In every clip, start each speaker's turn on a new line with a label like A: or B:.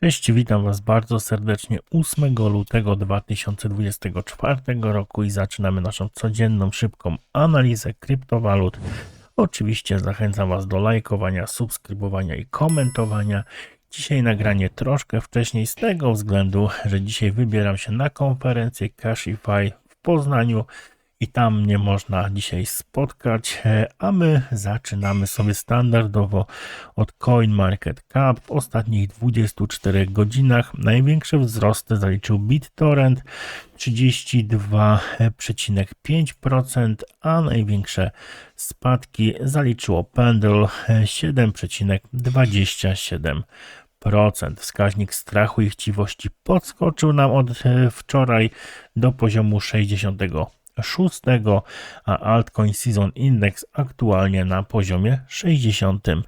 A: Cześć, witam Was bardzo serdecznie 8 lutego 2024 roku i zaczynamy naszą codzienną, szybką analizę kryptowalut. Oczywiście zachęcam Was do lajkowania, subskrybowania i komentowania. Dzisiaj nagranie troszkę wcześniej z tego względu, że dzisiaj wybieram się na konferencję Cashify w Poznaniu i tam nie można dzisiaj spotkać, e, a my zaczynamy sobie standardowo od CoinMarketCap. W ostatnich 24 godzinach największe wzrosty zaliczył BitTorrent 32,5%, a największe spadki zaliczyło Pendle e, 7,27%. 0,5%. Wskaźnik strachu i chciwości podskoczył nam od e, wczoraj do poziomu 65 6, a altcoin Season Index aktualnie na poziomie 61.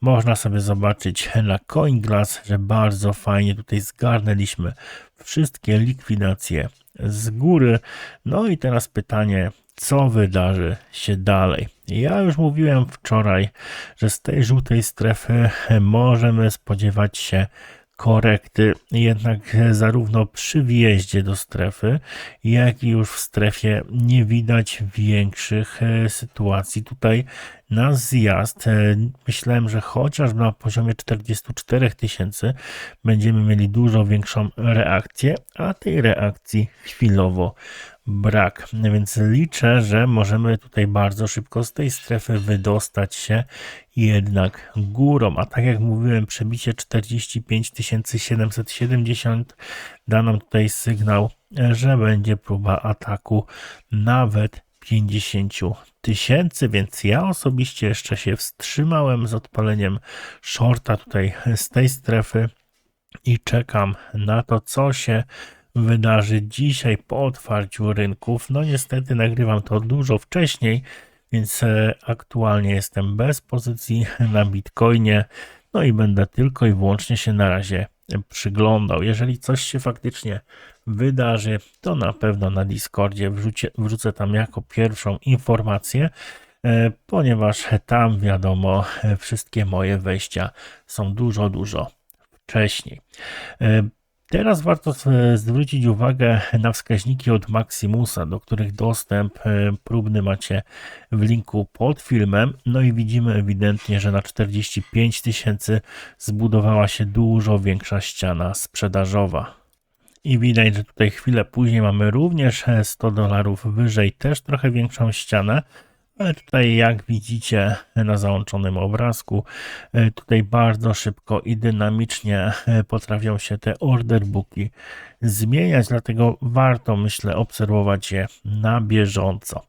A: Można sobie zobaczyć na CoinGlass, że bardzo fajnie tutaj zgarnęliśmy wszystkie likwidacje z góry. No i teraz pytanie, co wydarzy się dalej. Ja już mówiłem wczoraj, że z tej żółtej strefy możemy spodziewać się korekty, jednak zarówno przy wjeździe do strefy, jak i już w strefie nie widać większych e, sytuacji. Tutaj na zjazd e, myślałem, że chociaż na poziomie 44 tysięcy będziemy mieli dużo większą reakcję, a tej reakcji chwilowo brak. Więc liczę, że możemy tutaj bardzo szybko z tej strefy wydostać się jednak górą. A tak jak mówiłem, przebicie 45 770 da nam tutaj sygnał, że będzie próba ataku nawet 50 tysięcy, więc ja osobiście jeszcze się wstrzymałem z odpaleniem shorta tutaj z tej strefy i czekam na to, co się wydarzy dzisiaj po otwarciu rynków. No niestety nagrywam to dużo wcześniej, więc e, aktualnie jestem bez pozycji na Bitcoinie. No i będę tylko i wyłącznie się na razie przyglądał. Jeżeli coś się faktycznie wydarzy, to na pewno na Discordzie wrzucie, wrzucę tam jako pierwszą informację, e, ponieważ tam wiadomo, e, wszystkie moje wejścia są dużo, dużo wcześniej. Teraz warto zwrócić uwagę na wskaźniki od Maximusa, do których dostęp e, próbny macie w linku pod filmem. No i widzimy ewidentnie, że na 45 tysięcy zbudowała się dużo większa ściana sprzedażowa. I widać, że tutaj chwilę później mamy również 100 dolarów wyżej, też trochę większą ścianę. Ale tutaj, jak widzicie na załączonym obrazku, e, tutaj bardzo szybko i dynamicznie e, potrafią się te order booki zmieniać, dlatego warto, myślę, obserwować je na bieżąco.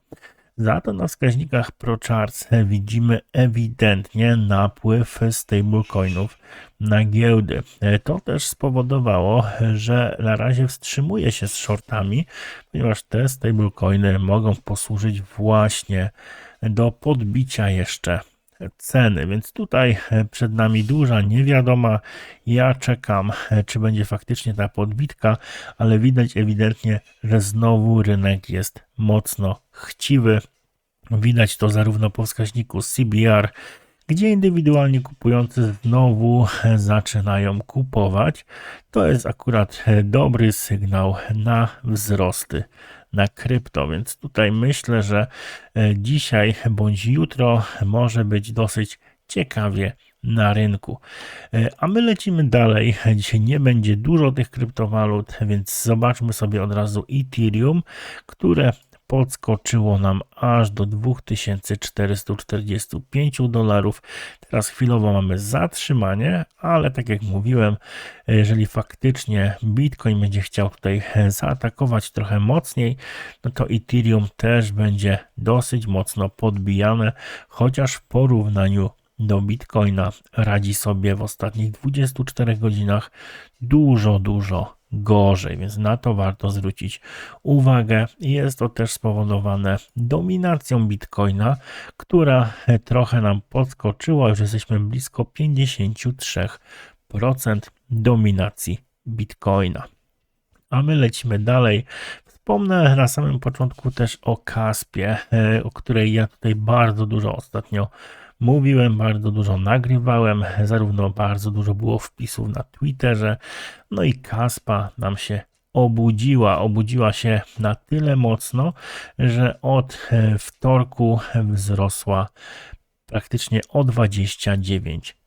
A: Za to na wskaźnikach ProCharts widzimy ewidentnie napływ stablecoinów na giełdy. To też spowodowało, że na razie wstrzymuje się z shortami, ponieważ te stablecoiny mogą posłużyć właśnie do podbicia jeszcze ceny, więc tutaj przed nami duża niewiadoma. Ja czekam, czy będzie faktycznie ta podbitka, ale widać ewidentnie, że znowu rynek jest mocno chciwy. Widać to zarówno po wskaźniku CBR, gdzie indywidualni kupujący znowu zaczynają kupować. To jest akurat dobry sygnał na wzrosty na krypto, więc tutaj myślę, że e, dzisiaj bądź jutro może być dosyć ciekawie na rynku. E, a my lecimy dalej. Dzisiaj nie będzie dużo tych kryptowalut, więc zobaczmy sobie od razu Ethereum, które podskoczyło nam aż do 2445 dolarów. Teraz chwilowo mamy zatrzymanie, ale tak jak mówiłem, jeżeli faktycznie Bitcoin będzie chciał tutaj zaatakować trochę mocniej, no to Ethereum też będzie dosyć mocno podbijane, chociaż w porównaniu do Bitcoina radzi sobie w ostatnich 24 godzinach dużo, dużo gorzej, więc na to warto zwrócić uwagę. Jest to też spowodowane dominacją Bitcoina, która trochę nam podskoczyła, już jesteśmy blisko 53% dominacji Bitcoina. A my lecimy dalej. Wspomnę na samym początku też o Kaspie, o której ja tutaj bardzo dużo ostatnio mówiłem, bardzo dużo nagrywałem, zarówno bardzo dużo było wpisów na Twitterze, no i Kaspa nam się obudziła. Obudziła się na tyle mocno, że od e, wtorku wzrosła praktycznie o 29%.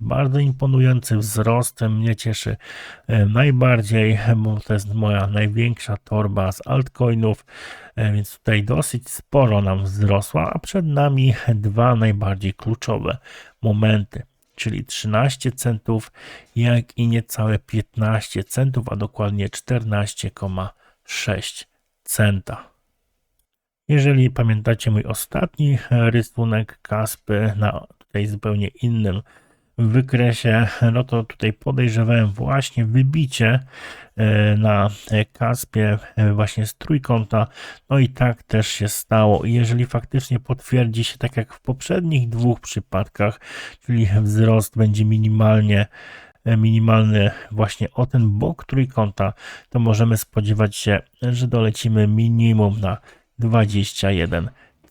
A: Bardzo imponujący wzrost mnie cieszy e, najbardziej, bo to jest moja największa torba z altcoinów, e, więc tutaj dosyć sporo nam wzrosła, a przed nami dwa najbardziej kluczowe momenty czyli 13 centów, jak i niecałe 15 centów, a dokładnie 14,6 centa. Jeżeli pamiętacie mój ostatni rysunek Kaspy na zupełnie innym wykresie, no to tutaj podejrzewałem właśnie wybicie e, na Kaspie e, właśnie z trójkąta, no i tak też się stało. I jeżeli faktycznie potwierdzi się tak jak w poprzednich dwóch przypadkach, czyli wzrost będzie minimalnie e, minimalny właśnie o ten bok trójkąta, to możemy spodziewać się, że dolecimy minimum na 21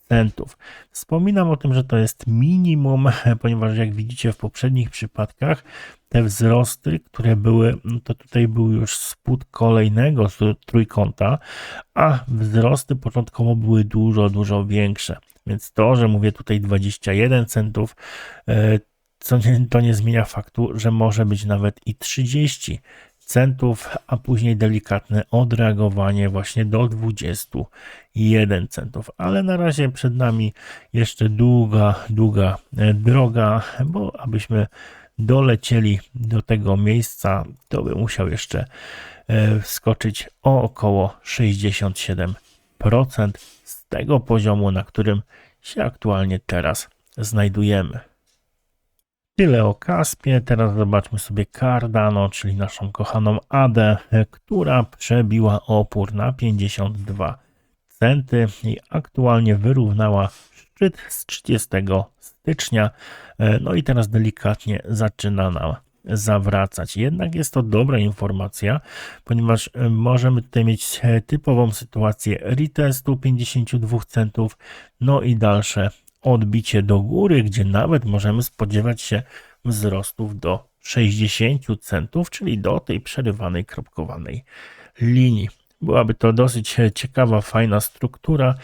A: centów. Wspominam o tym, że to jest minimum, ponieważ jak widzicie w poprzednich przypadkach te wzrosty, które były, no to tutaj był już spód kolejnego trójkąta, a wzrosty początkowo były dużo, dużo większe. Więc to, że mówię tutaj 21 centów, e, nie, to nie zmienia faktu, że może być nawet i 30 centów, a później delikatne odreagowanie właśnie do 21 centów. Ale na razie przed nami jeszcze długa, długa e, droga, bo abyśmy dolecieli do tego miejsca, to by musiał jeszcze e, wskoczyć o około 67% z tego poziomu, na którym się aktualnie teraz znajdujemy. Tyle o Kaspie. Teraz zobaczmy sobie Cardano, czyli naszą kochaną ADE, która przebiła opór na 52 centy i aktualnie wyrównała szczyt z 30 stycznia. No i teraz delikatnie zaczyna nam zawracać. Jednak jest to dobra informacja, ponieważ możemy tutaj mieć typową sytuację retestu 52 centów, no i dalsze odbicie do góry, gdzie nawet możemy spodziewać się wzrostów do 60 centów, czyli do tej przerywanej, kropkowanej linii. Byłaby to dosyć ciekawa, fajna struktura,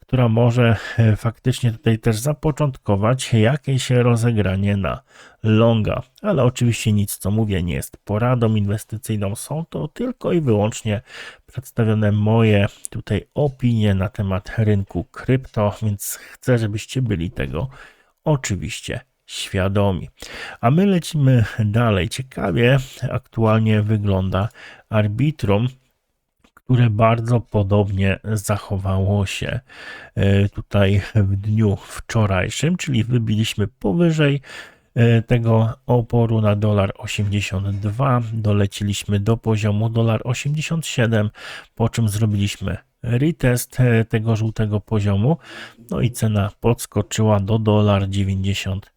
A: która może e, faktycznie tutaj też zapoczątkować jakieś rozegranie na longa. Ale oczywiście nic, co mówię, nie jest poradą inwestycyjną. Są to tylko i wyłącznie przedstawione moje tutaj opinie na temat rynku krypto, więc chcę, żebyście byli tego oczywiście świadomi. A my lecimy dalej. Ciekawie aktualnie wygląda Arbitrum które bardzo podobnie zachowało się e, tutaj w dniu wczorajszym, czyli wybiliśmy powyżej e, tego oporu na dolar 82, doleciliśmy do poziomu dolar 87, po czym zrobiliśmy retest e, tego żółtego poziomu, no i cena podskoczyła do dolar 90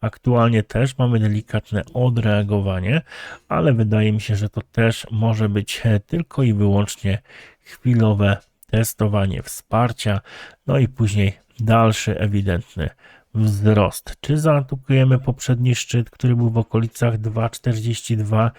A: Aktualnie też mamy delikatne odreagowanie, ale wydaje mi się, że to też może być e, tylko i wyłącznie chwilowe testowanie wsparcia, no i później dalszy ewidentny wzrost. Czy zaatakujemy poprzedni szczyt, który był w okolicach 2,42?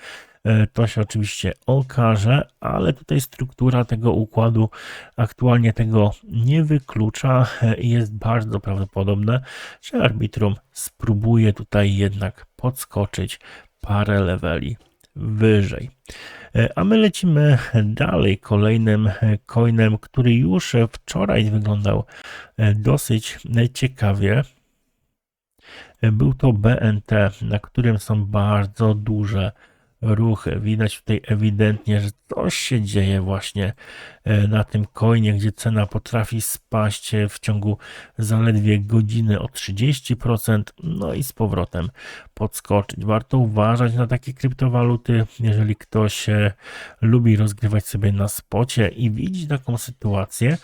A: E, to się oczywiście okaże, ale tutaj struktura tego układu aktualnie tego nie wyklucza e, i jest bardzo prawdopodobne, że arbitrum spróbuje tutaj jednak podskoczyć parę leveli wyżej. E, a my lecimy dalej kolejnym coinem, który już wczoraj wyglądał dosyć ciekawie. Był to BNT, na którym są bardzo duże ruchy. Widać tutaj ewidentnie, że coś się dzieje właśnie e, na tym coinie, gdzie cena potrafi spaść w ciągu zaledwie godziny o 30%, no i z powrotem podskoczyć. Warto uważać na takie kryptowaluty, jeżeli ktoś e, lubi rozgrywać sobie na spocie i widzi taką sytuację,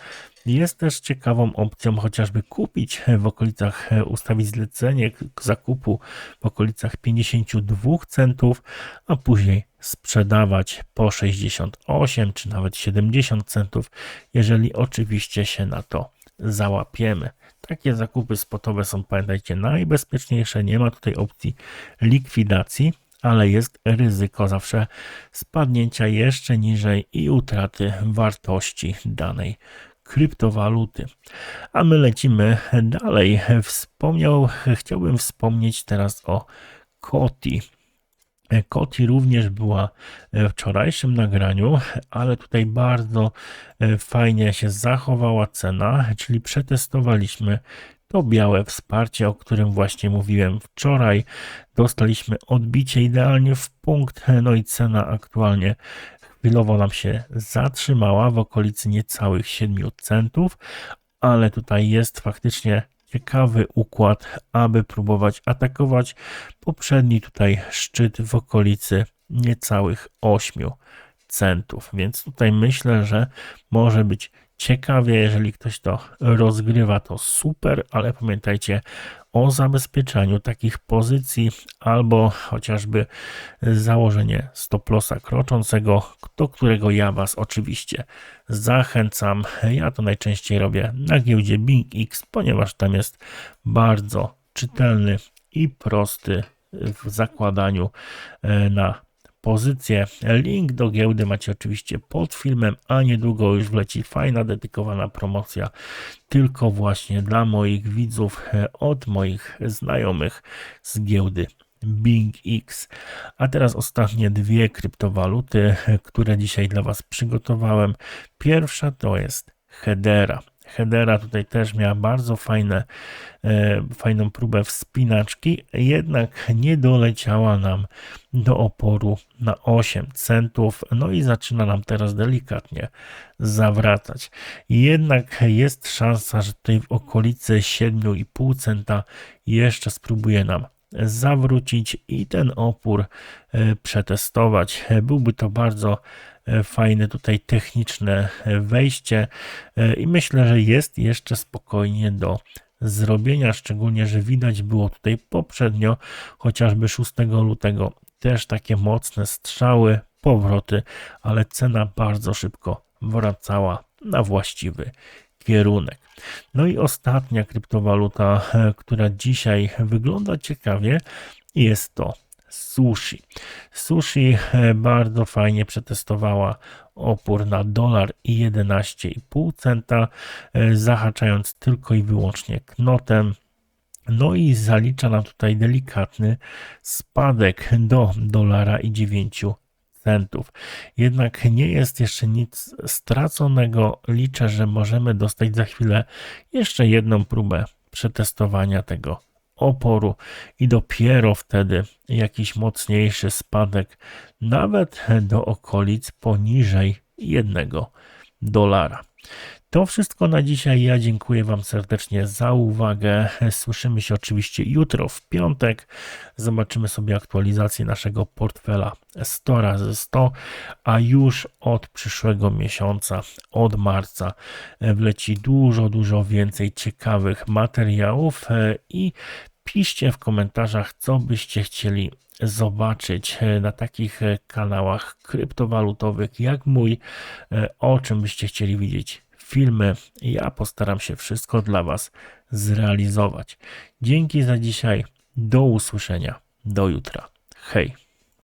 A: jest też ciekawą opcją chociażby kupić w okolicach, e, ustawić zlecenie zakupu w okolicach 52 centów, a później sprzedawać po 68 czy nawet 70 centów, jeżeli oczywiście się na to załapiemy. Takie zakupy spotowe są, pamiętajcie, najbezpieczniejsze. Nie ma tutaj opcji likwidacji, ale jest ryzyko zawsze spadnięcia jeszcze niżej i utraty wartości danej kryptowaluty. A my lecimy dalej. Wspomniał, chciałbym wspomnieć teraz o Koti. Koti również była w wczorajszym nagraniu, ale tutaj bardzo fajnie się zachowała cena, czyli przetestowaliśmy to białe wsparcie, o którym właśnie mówiłem wczoraj. Dostaliśmy odbicie idealnie w punkt, no i cena aktualnie chwilowo nam się zatrzymała w okolicy niecałych 7 centów, ale tutaj jest faktycznie ciekawy układ, aby próbować atakować poprzedni tutaj szczyt w okolicy niecałych 8 centów. Więc tutaj myślę, że może być ciekawie, jeżeli ktoś to rozgrywa, to super, ale pamiętajcie o zabezpieczaniu takich pozycji albo chociażby założenie stop lossa kroczącego, do którego ja Was oczywiście zachęcam. Ja to najczęściej robię na giełdzie BingX, ponieważ tam jest bardzo czytelny i prosty w zakładaniu e, na pozycję. Link do giełdy macie oczywiście pod filmem, a niedługo już wleci fajna, dedykowana promocja tylko właśnie dla moich widzów od moich znajomych z giełdy BingX. A teraz ostatnie dwie kryptowaluty, które dzisiaj dla Was przygotowałem. Pierwsza to jest Hedera. Hedera tutaj też miała bardzo fajne, e, fajną próbę wspinaczki, jednak nie doleciała nam do oporu na 8 centów, no i zaczyna nam teraz delikatnie zawracać. Jednak jest szansa, że tutaj w okolicy 7,5 centa jeszcze spróbuje nam zawrócić i ten opór e, przetestować. Byłby to bardzo E, fajne tutaj techniczne e, wejście e, i myślę, że jest jeszcze spokojnie do zrobienia, szczególnie, że widać było tutaj poprzednio, chociażby 6 lutego, też takie mocne strzały, powroty, ale cena bardzo szybko wracała na właściwy kierunek. No i ostatnia kryptowaluta, która dzisiaj wygląda ciekawie, jest to sushi. Sushi e, bardzo fajnie przetestowała opór na dolar i 11,5 centa, e, zahaczając tylko i wyłącznie knotem. No i zalicza nam tutaj delikatny spadek do dolara i 9 centów. Jednak nie jest jeszcze nic straconego. Liczę, że możemy dostać za chwilę jeszcze jedną próbę przetestowania tego oporu i dopiero wtedy jakiś mocniejszy spadek, nawet do okolic poniżej jednego dolara. To wszystko na dzisiaj. Ja dziękuję Wam serdecznie za uwagę. Słyszymy się oczywiście jutro w piątek. Zobaczymy sobie aktualizację naszego portfela 100 razy 100, a już od przyszłego miesiąca, od marca, wleci dużo, dużo więcej ciekawych materiałów i piszcie w komentarzach, co byście chcieli zobaczyć na takich kanałach kryptowalutowych jak mój, o czym byście chcieli widzieć filmy. Ja postaram się wszystko dla Was zrealizować. Dzięki za dzisiaj. Do usłyszenia. Do jutra. Hej.